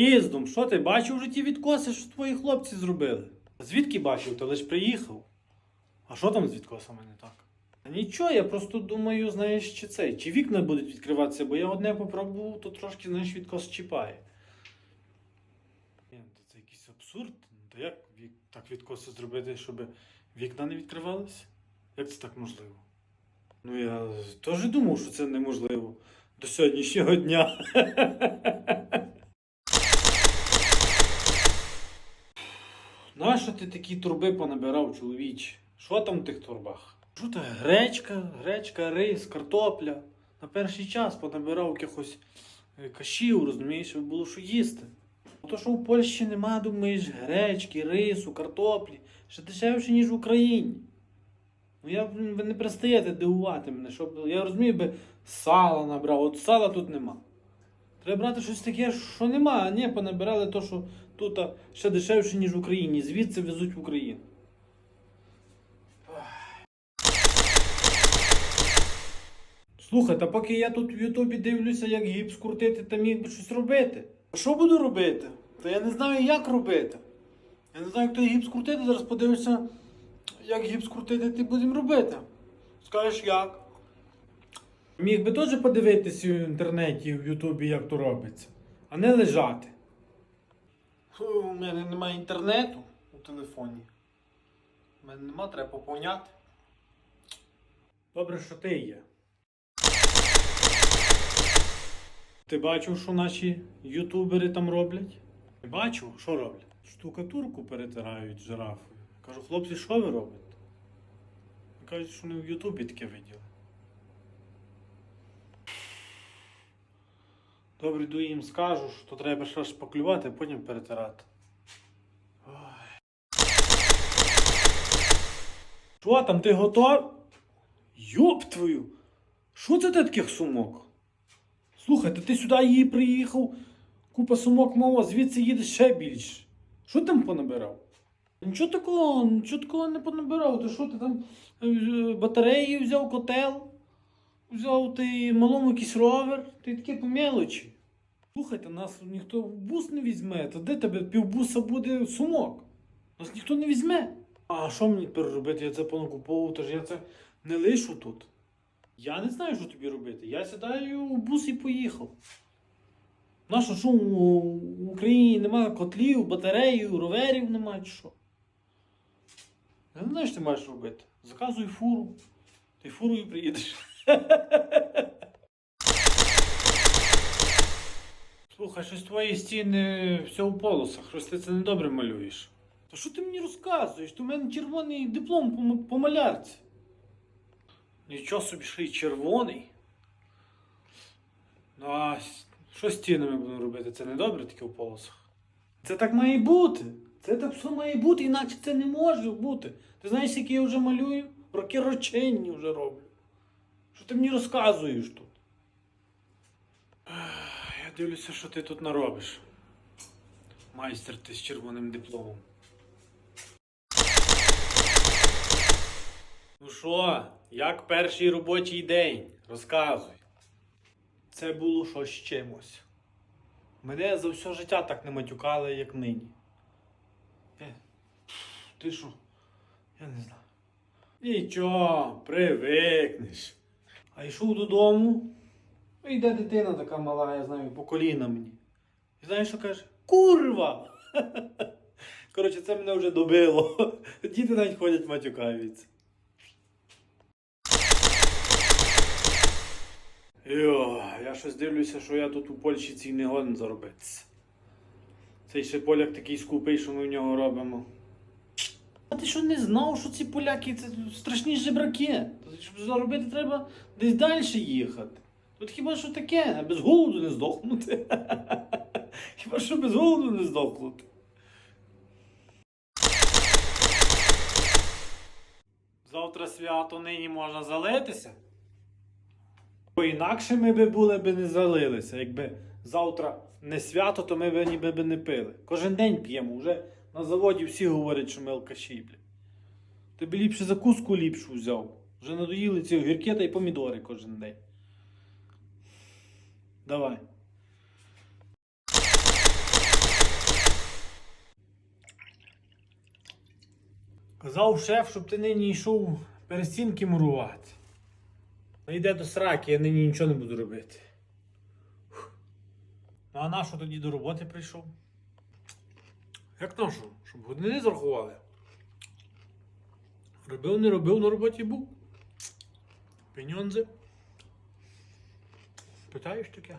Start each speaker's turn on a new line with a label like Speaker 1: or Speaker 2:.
Speaker 1: приїздом. Що ти бачив вже ті відкоси, що твої хлопці зробили? Звідки бачив? Ти лиш приїхав. А що там з відкосами не так? Нічого, я просто думаю, знаєш, чи цей, чи вікна будуть відкриватися, бо я одне попробував, то трошки, знаєш, відкос чіпає. Це якийсь абсурд. То як так відкоси зробити, щоб вікна не відкривалися? Як це так можливо? Ну я теж думав, що це неможливо до сьогоднішнього дня. Нащо ти такі турби понабирав, чоловіче? Що там в тих турбах? Що це? Гречка, гречка, рис, картопля. На перший час понабирав якихось е, кашів, розумієш, щоб було що їсти. То, що в Польщі нема, думаєш, гречки, рису, картоплі, ще дешевше, ніж в Україні. Ну я ви не перестаєте дивувати мене, щоб я розумію, би сала набрав, от сала тут нема. Треба брати щось таке, що нема, а ні, понабирали то, що тут ще дешевше, ніж в Україні. Звідси везуть в Україну. Слухай, та поки я тут в Ютубі дивлюся, як гіпс крутити, та міг би щось робити. А що буду робити? Та я не знаю, як робити. Я не знаю, як той гіпс крутити, зараз подивишся, як гіпс крутити, ти будемо робити. Скажеш як? Міг би теж подивитися в інтернеті, в Ютубі, як то робиться, а не лежати. Фу, У мене немає інтернету у телефоні. У мене нема, треба поповняти. Добре, що ти є. Ти бачив, що наші ютубери там роблять? Ти бачив, що роблять? Штукатурку перетирають жирафою. Кажу, хлопці, що ви робите? Кажуть, що вони в Ютубі таке виділи. Добре, йду їм скажу, що треба ще шпаклювати, а потім перетирати. Ой. Що там, ти готов? Йоп твою! Що це ти таких сумок? Слухайте, ти сюди її приїхав, купа сумок мова, звідси їде ще більше. Що там понабирав? Нічого такого, нічого такого не понабирав. Ти що ти там е, батареї взяв, котел, взяв ти малому якийсь ровер, ти таке по мелочі. Слухайте, нас ніхто в бус не візьме, то де тебе півбуса буде сумок? Нас ніхто не візьме. А що мені тепер робити? Я це понакуповував, тож я це не лишу тут. Я не знаю, що тобі робити. Я сідаю в бус і поїхав. Нащо що в Україні немає котлів, батареїв, роверів немає чи що? Я не знаю, що ти маєш робити. Заказуй фуру. Ти фурою приїдеш. Слухай, щось твої стіни все у полосах, щось ти це недобре малюєш. Та що ти мені розказуєш? Ти у мене червоний диплом по, по малярці. Нічого собі ще й червоний. Ну а що з стінами будемо робити? Це недобре таке у полосах. Це так має бути. Це так все має бути, інакше це не може бути. Ти знаєш, які я вже малюю? Роки роченні вже роблю. Що ти мені розказуєш тут? Я дивлюся, що ти тут наробиш. Майстер ти з червоним дипломом. Ну що, як перший робочий день? Розказуй. Це було щось з чимось. Мене за все життя так не матюкали, як нині. Е, Ти що? Я не знаю. Нічого, привикнеш. А йшов додому. Ну, Йде дитина така мала, я знаю, по коліна мені. І знаєш, що каже? Курва! Коротше, це мене вже добило. Діти навіть ходять матюкаються. Йо, я щось дивлюся, що я тут у Польщі цій не годен заробитися. Цей ще поляк такий скупий, що ми в нього робимо. А ти що не знав, що ці поляки це страшні жебраки? Щоб заробити, треба десь далі їхати. Тут хіба що таке, без голоду не здохнути. Хіба що без голоду не здохнути. Завтра свято нині можна залитися. Бо інакше ми би були б не залилися. Якби завтра не свято, то ми б ніби б не пили. Кожен день п'ємо. Вже на заводі всі говорять, що ми алкаші, блядь. Тобі ліпше закуску ліпшу взяв. Вже надоїли ці огірки та й помідори кожен день. Давай. Казав шеф, щоб ти нині йшов перестінки мурувати. Ну йде до сраки, я нині нічого не буду робити. Ну а на що тоді до роботи прийшов? Як на що? Щоб години зарахували? Робив, не робив, на роботі був. Пеньонзи. Питаєш таке?